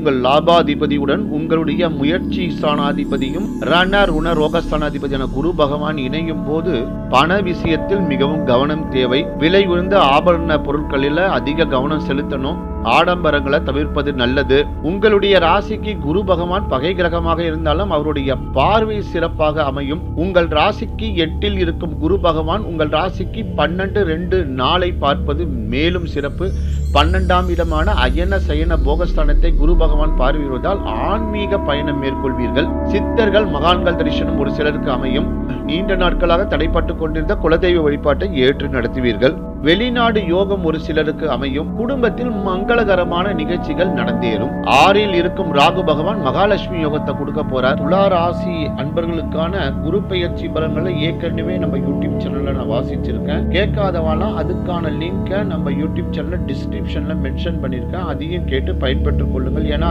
உங்கள் லாபாதிபதியுடன் உங்களுடைய முயற்சி ஸ்தானாதிபதியும் ரண ருண ரோகஸ்தானாதிபதியான குரு பகவான் இணையும் போது பண விஷயத்தில் மிகவும் கவனம் தேவை. விலை உயர்ந்த ஆபரண பொருட்களில் அதிக கவனம் செலுத்தணும். ஆடம்பரங்களை தவிர்ப்பது நல்லது. உங்களுடைய ராசிக்கு குரு பகவான் பகை கிரகமாக இருந்தாலும் அவருடைய பார்வை சிறப்பாக அமையும். உங்கள் ராசிக்கு எட்டில் இருக்கும் குரு பகவான் உங்கள் ராசிக்கு பன்னெண்டு ரெண்டு நாளை பார்ப்பது மேலும் சிறப்பு. பன்னெண்டாம் இடமான அயன சயன போகஸ்தானத்தை குரு பகவான் பார்வையிடுவதால் ஆன்மீக பயணம் மேற்கொள்வீர்கள். சித்தர்கள் மகான்கள் தரிசனம் ஒரு சிலருக்கு அமையும். நீண்ட நாட்களாக தடைப்பட்டு கொண்டிருந்த குலதெய்வ வழிபாட்டை ஏற்று நடத்துவீர்கள். வெளிநாடு யோகம் ஒரு சிலருக்கு அமையும். குடும்பத்தில் மங்களகரமான நிகழ்ச்சிகள் நடந்தேறும். ஆறில் இருக்கும் ராகு பகவான் மகாலட்சுமி யோகத்தை கொடுக்க போறார். துலா ராசி அன்பர்களுக்கான குரு பயிற்சி பலன்களை ஏற்கனவே நம்ம யூடியூப் சேனல்ல நான் வாசிச்சிருக்கேன். கேட்காதவாலாம் அதுக்கான லிங்கை நம்ம யூடியூப் சேனல்ல டிஸ்கிரிப்ஷன்ல மென்ஷன் பண்ணியிருக்கேன். அதையும் கேட்டு பயன்பெற்றுக் கொள்ளுங்கள். ஏன்னா